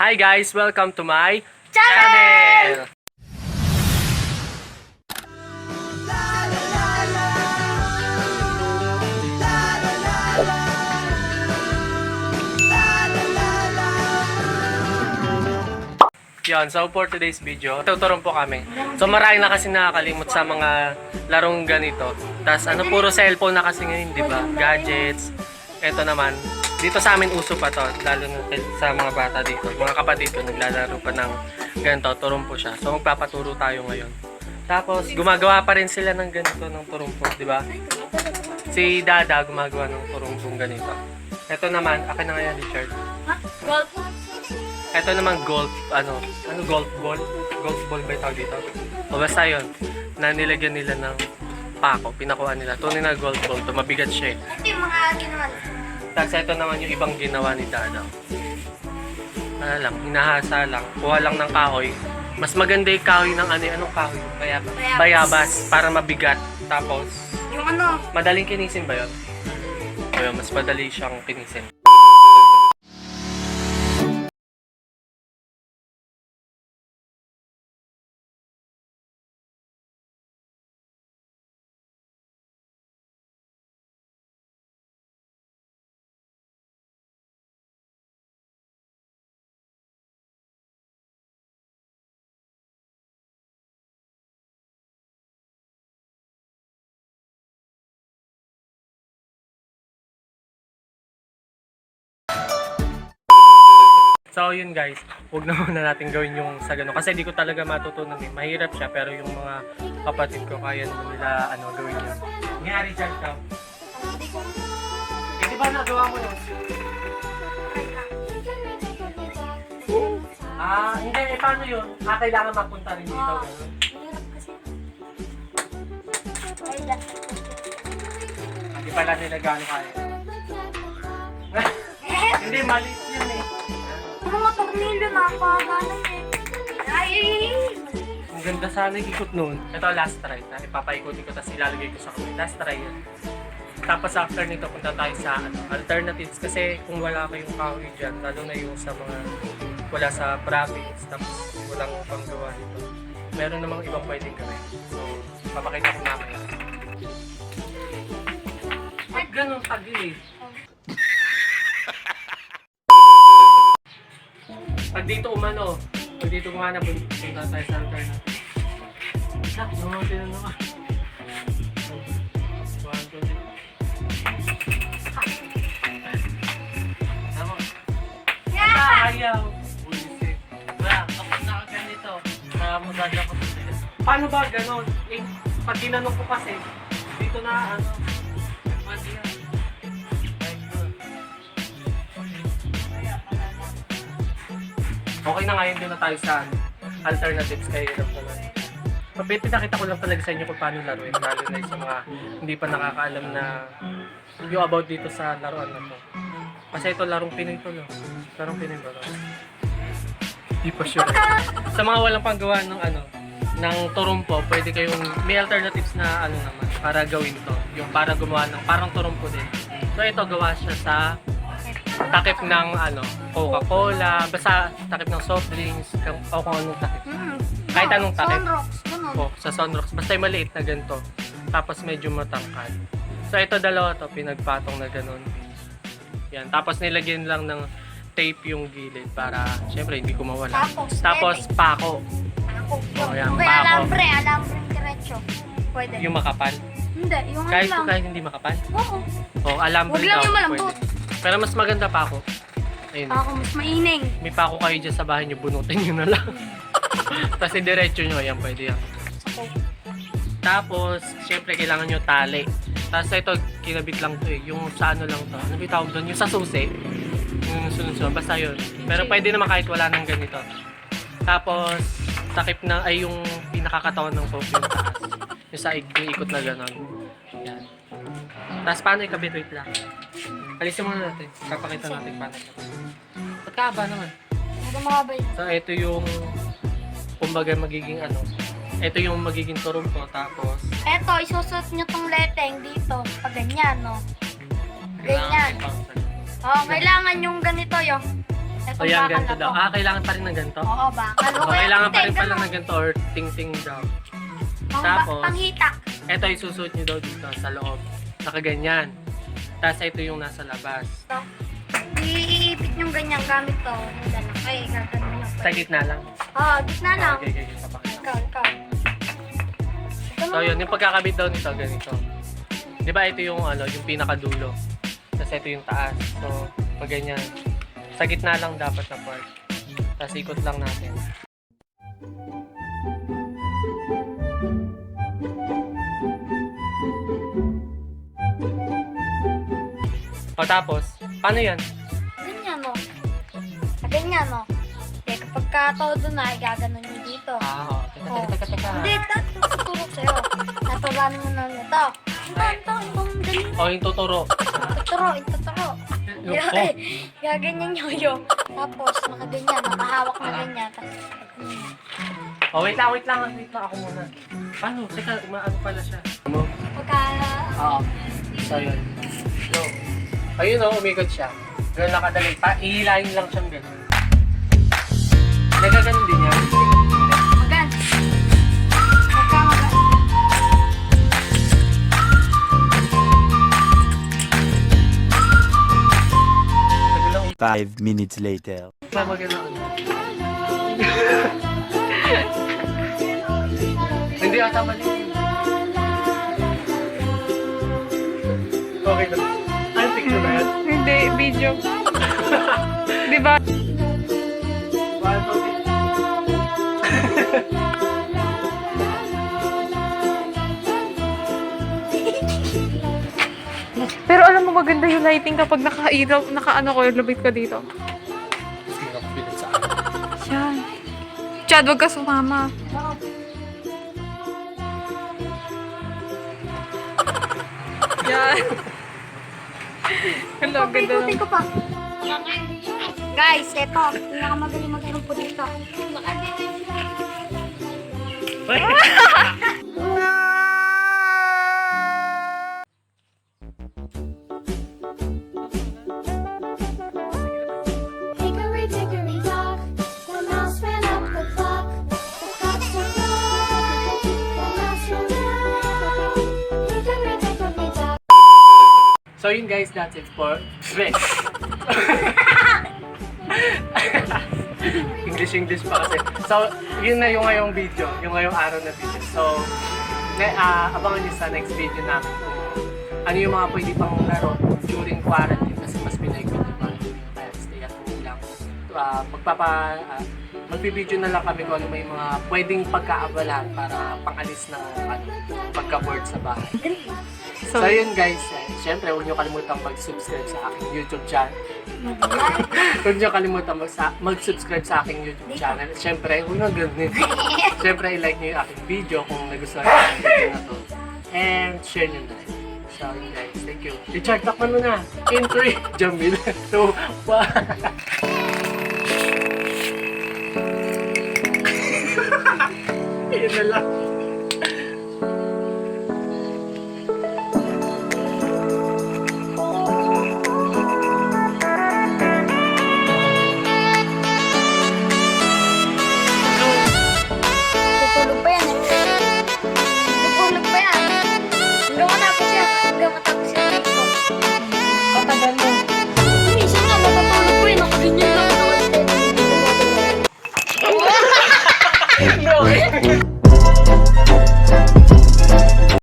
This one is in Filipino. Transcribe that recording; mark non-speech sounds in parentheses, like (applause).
Hi guys, welcome to my Channel! Yan, so for today's video, tuturuan po kami. So marami na kasi nakakalimot sa mga larong ganito. Tapos ano, puro cellphone na kasi ngayon, di ba? Gadgets. Ito naman, dito sa amin uso pa to, lalo na sa mga bata dito. Mga kapatid ko, naglalaro pa ng ganito, turumpo siya. So magpapaturo tayo ngayon. Tapos, gumagawa pa rin sila ng ganito, ng turumpo, di ba? Si Dada gumagawa ng turumpong ganito. Ito naman, akin na ngayon, Richard. Ha? Golf? Ito naman golf, ano, ano golf ball? Golf ball ba yung tawag dito? O basta yun, na nilagyan nila ng pako, pinakuha nila. Tunay na golf ball to, mabigat siya eh. Ito yung mga ginawa. Tapos ito naman yung ibang ginawa ni Dada. Ano lang, hinahasa lang, kuha lang ng kahoy. Mas maganda yung kahoy ng ano, anong kahoy? Bayabas. Bayabas. Bayabas, para mabigat. Tapos, Yung ano? madaling kinisin ba yun? O yun, mas madali siyang kinisin. So yun guys, huwag na muna natin gawin yung sa ganun. Kasi di ko talaga matutunan eh. Mahirap siya pero yung mga kapatid ko kaya naman nila ano gawin yun. Nangyari dyan ka. Hindi ko. Eh di ba nagawa mo yun? Ah, hindi. Eh paano yun? Ah, kailangan mapunta rin dito. Ah. Mahirap kasi. Hindi pala nila gano'n kaya. (laughs) Hindi, yung mga tornilyo na pagalan eh. Ay! Ang ganda sana yung ikot nun. Ito last try na ipapaikutin ko tapos ilalagay ko sa kamay. Last try yan. Tapos after nito punta tayo sa ano, alternatives kasi kung wala kayong kahoy dyan, lalo na yung sa mga wala sa province tapos walang panggawa dito. Meron namang ibang pwedeng gawin. So, papakita ko mamaya. Ba't ganun tagil Pag dito umano, pag dito kumana, punta tayo sa alternative. Sak, no, tinanong ka. Ayaw. Wala, kapag nakaganito, na sa Paano ba ganon? Eh, pag ginanong ko kasi, dito na ano, mali yan. Okay na ngayon doon na tayo sa alternatives kay hirap naman. Pinakita ko lang talaga sa inyo kung paano laruin, lalo na sa mga hindi pa nakakaalam na yung about dito sa laruan na to. Kasi ito larong Pinoy to, no? Larong Pinoy ba? Hindi pa sure. sa mga walang panggawa ng ano, ng turumpo, pwede kayong, may alternatives na ano naman, para gawin to. Yung para gumawa ng parang turumpo din. So ito, gawa siya sa takip ng ano, Coca-Cola, basta takip ng soft drinks, kung- o kung anong takip. Hmm. Kahit anong takip. Sunrocks, ganun. O, sa Sunrocks, basta yung maliit na ganito. Tapos medyo matangkad. So ito dalawa to, pinagpatong na ganun. Yan, tapos nilagyan lang ng tape yung gilid para syempre hindi ko mawala. Tapos, Tapos pwede. pako, Ako. Oh, yan, Okay, pako. alambre, alambre diretso. Pwede. yung makapal. Hindi, yung ano Kahit lang. kahit hindi makapal. Oo. O, alam Huwag lang yung malambot. Pero mas maganda pa ako. Ayun. Ako mas maining. May pako kayo dyan sa bahay nyo, bunutin nyo na lang. (laughs) Tapos diretso nyo, ayan, pwede yan. Ako. Tapos, syempre, kailangan nyo tali. Tapos ito, kinabit lang to eh. Yung sa ano lang to. Ano ba tawag doon? Yung sa susi. Yung sunod-sunod. Basta yun. Pero pwede naman kahit wala nang ganito. Tapos, takip na, ay yung pinakakatawan ng soap yung taas. Yung sa ikot na gano'n. Yan. Tapos paano ikabit? Wait lang. Alisin muna natin. Papakita natin paano ikabit. Ba't kaaba naman? Hindi makabay. So, ito yung kumbaga magiging ano, ito yung magiging turumpo tapos Eto, isusot nyo tong leteng dito. Pag ganyan, no? Ganyan. may pang- Oh, kailangan yung ganito yung Ito O yan, ganito daw. Ah, kailangan pa rin ng ganito? Oo, bakal. So, kailangan pa rin pala ng ganito or ting-ting daw. Pang, Tapos- panghitak. Ito ay susuot nyo daw dito sa loob. Nakaganyan. Tapos ito yung nasa labas. Ito. Iipit yung ganyan gamit to. Yung dala. Ay, gagawin na. Sa gitna lang. Oo, gitna lang. Okay, okay, okay. Papakita. Ikaw, ikaw. So yun, yung pagkakabit daw nito, ganito. Di ba ito yung ano, yung pinakadulo. Tapos ito yung taas. So, pag ganyan. Sa gitna lang dapat na part. Tapos ikot lang natin. O tapos, paano yan? Ganyan? Ah, Ganyan, no? Eh, kapag ka todo na, igaganon nyo dito. Ah, oh. Teka, Oh. teka, teka, teka. Hindi, ito tuturo sa'yo. Natulanan mo na nito. Ito, ito, itong dali. O, yung tuturo. Tuturo, ituturo. Oh, (laughs) gaganyan nyo yung. Tapos, nakaganyan, nakahawak na ganyan. Tapos, oh, wait lang, wait lang. Wait lang ako muna. Paano? Teka, umaano pala siya. Ano? Pagka, Oo. So, yun. So, ayun o, umikot siya. Ganun nakadali. Pa, ihilahin lang siyang ganun. Nagaganon din yan. magan. Pagka magan. Tagal lang Five minutes later. (laughs) Hindi ata mali. Okay na. Hindi, video. (laughs) Di ba? Pero alam mo maganda yung lighting kapag naka-ilaw, naka-ano ko, lubit ko dito. Yan. Chad, wag ka sumama. Yan. Hello, ganda Ikutin lang. ko pa. Guys, eto. Pinakamagaling mag-inom po dito. Hickory (laughs) So yun guys, that's it for Shrek. English English pa kasi. So, yun na yung ngayong video, yung ngayong araw na video. So, na, ah, abangan nyo sa next video namin kung ano yung mga pwede pang laro during quarantine kasi mas pinay ko diba? Kaya stay at home lang. Uh, magpapa, uh, magbibideo na lang kami kung ano may mga pwedeng pagkaabalahan para pangalis ng ano, pagka-board sa bahay. So, So, yun guys, eh, syempre huwag niyo kalimutan mag-subscribe sa aking YouTube channel. (laughs) huwag niyo kalimutan mag mag-subscribe sa aking YouTube channel. Syempre, huwag na ganun. (laughs) syempre, i-like niyo yung aking video kung nagustuhan niyo yung video na to. And share niyo na. So, yun guys, thank you. Richard, takpan mo na. In 3, Jamil. 2, 1. Yun na lang.